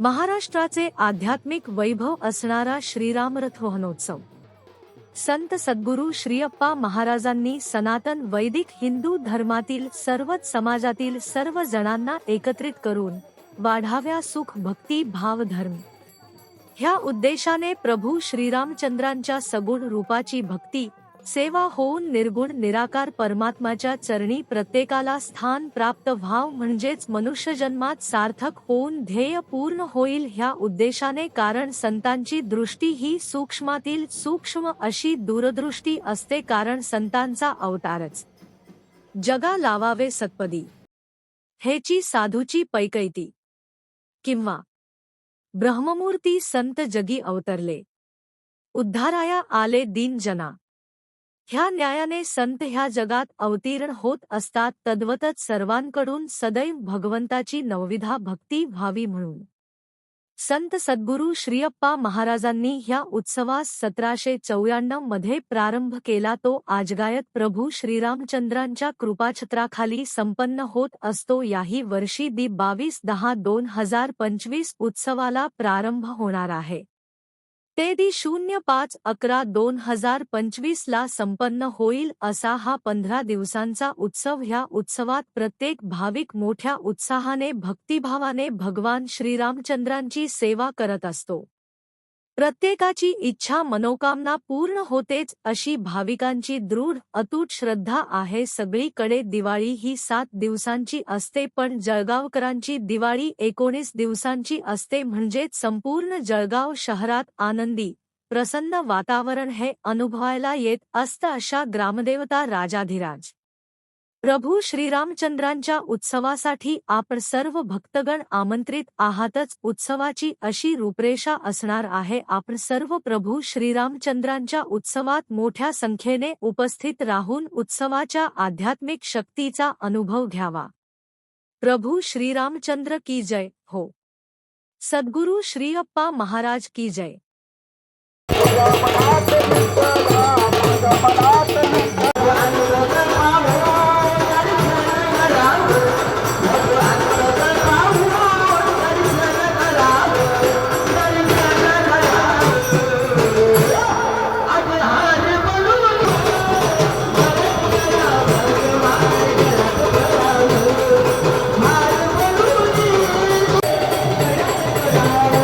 महाराष्ट्राचे आध्यात्मिक वैभव असणारा श्रीराम रथोहनोत्सव संत सद्गुरू श्रीअप्पा महाराजांनी सनातन वैदिक हिंदू धर्मातील सर्वच समाजातील सर्व जणांना एकत्रित करून वाढाव्या सुख भक्ती भाव धर्म. ह्या उद्देशाने प्रभू श्रीरामचंद्रांच्या सगुण रूपाची भक्ती सेवा होऊन निर्गुण निराकार परमात्माच्या चरणी प्रत्येकाला स्थान प्राप्त व्हाव म्हणजेच मनुष्यजन्मात सार्थक होऊन ध्येय पूर्ण होईल ह्या उद्देशाने कारण संतांची दृष्टी ही सूक्ष्मातील सूक्ष्म अशी दूरदृष्टी असते कारण संतांचा अवतारच. जगा लावावे सत्पदी. हेची साधूची पैकैती. किंवा. ब्रह्ममूर्ती संत जगी अवतरले. उद्धाराया आले दीन जना. ह्या न्यायाने संत ह्या जगात अवतीर्ण होत असतात तद्वतच सर्वांकडून सदैव भगवंताची नवविधा भक्ती व्हावी म्हणून. संत सद्गुरू श्रीअप्पा महाराजांनी ह्या उत्सवास सतराशे चौऱ्याण्णवमध्ये प्रारंभ केला तो आजगायत प्रभू श्रीरामचंद्रांच्या कृपाछत्राखाली संपन्न होत असतो याही वर्षी दि बावीस दहा दोन हजार पंचवीस उत्सवाला प्रारंभ होणार आहे. ते शून्य पाच अकरा दोन हजार पंचवीस ला संपन्न होईल असा हा पंधरा दिवसांचा उत्सव. ह्या उत्सवात प्रत्येक भाविक मोठ्या उत्साहाने भक्तिभावाने भगवान श्रीरामचंद्रांची सेवा करत असतो. प्रत्येकाची इच्छा मनोकामना पूर्ण होतेच अशी भाविकांची दृढ अतूट श्रद्धा आहे. सगळीकडे दिवाळी ही सात दिवसांची असते पण जळगावकरांची दिवाळी एकोणीस दिवसांची असते म्हणजेच संपूर्ण जळगाव शहरात आनंदी प्रसन्न वातावरण हे अनुभवायला येत असतं अशा ग्रामदेवता राजाधिराज. प्रभू श्रीरामचंद्रांच्या उत्सवासाठी आपण सर्व भक्तगण आमंत्रित आहातच. उत्सवाची अशी रूपरेषा असणार आहे. आपण सर्व प्रभू श्रीरामचंद्रांच्या उत्सवात मोठ्या संख्येने उपस्थित राहून उत्सवाच्या आध्यात्मिक शक्तीचा अनुभव घ्यावा. प्रभू श्रीरामचंद्र की जय. हो. सद्गुरू श्रीअप्पा महाराज की जय. Música